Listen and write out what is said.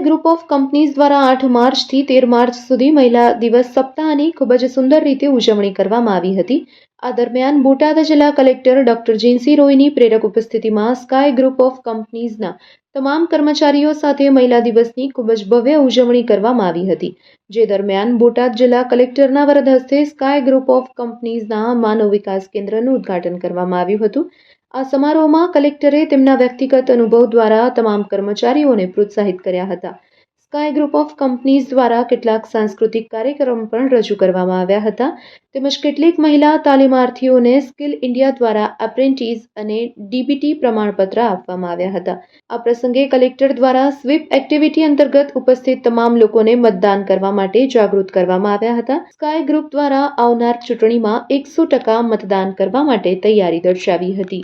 Group of companies દ્વારા આઠ માર્ચથી તેર માર્ચ સુધી મહિલા દિવસ સપ્તાહની ખૂબ જ સુંદર રીતે ઉજવણી કરવામાં આવી હતી. આ દરમિયાન બોટાદ જિલ્લા કલેક્ટર ડોક્ટર જીનસી રોયની પ્રેરક ઉપસ્થિતિમાં સ્કાય ગ્રુપ ઓફ કંપનીઝના તમામ કર્મચારીઓ સાથે મહિલા દિવસની ખૂબ જ ભવ્ય ઉજવણી કરવામાં આવી હતી. જે દરમિયાન બોટાદ જિલ્લા કલેક્ટરના વરદ હસ્તે સ્કાય ગ્રુપ ઓફ કંપનીઝના માનવ વિકાસ કેન્દ્રનું ઉદ્ઘાટન કરવામાં આવ્યું હતું. આ સમારોહમાં કલેક્ટરે તેમના વ્યક્તિગત અનુભવ દ્વારા તમામ કર્મચારીઓને પ્રોત્સાહિત કર્યા હતા. સ્કાય ગ્રુપ ઓફ કંપનીઝ દ્વારા કેટલાક સાંસ્કૃતિક કાર્યક્રમ પણ રજૂ કરવામાં આવ્યા હતા. તેમજ કેટલીક મહિલા તાલીમાર્થીઓને સ્કિલ ઇન્ડિયા દ્વારા એપ્રેન્ટિસ અને ડીબીટી પ્રમાણપત્ર આપવામાં આવ્યા હતા. આ પ્રસંગે કલેક્ટર દ્વારા સ્વીપ એક્ટિવિટી અંતર્ગત ઉપસ્થિત તમામ લોકોને મતદાન કરવા માટે જાગૃત કરવામાં આવ્યા હતા. સ્કાય ગ્રુપ દ્વારા આવનાર ચૂંટણીમાં એકસો ટકા મતદાન કરવા માટે તૈયારી દર્શાવી હતી.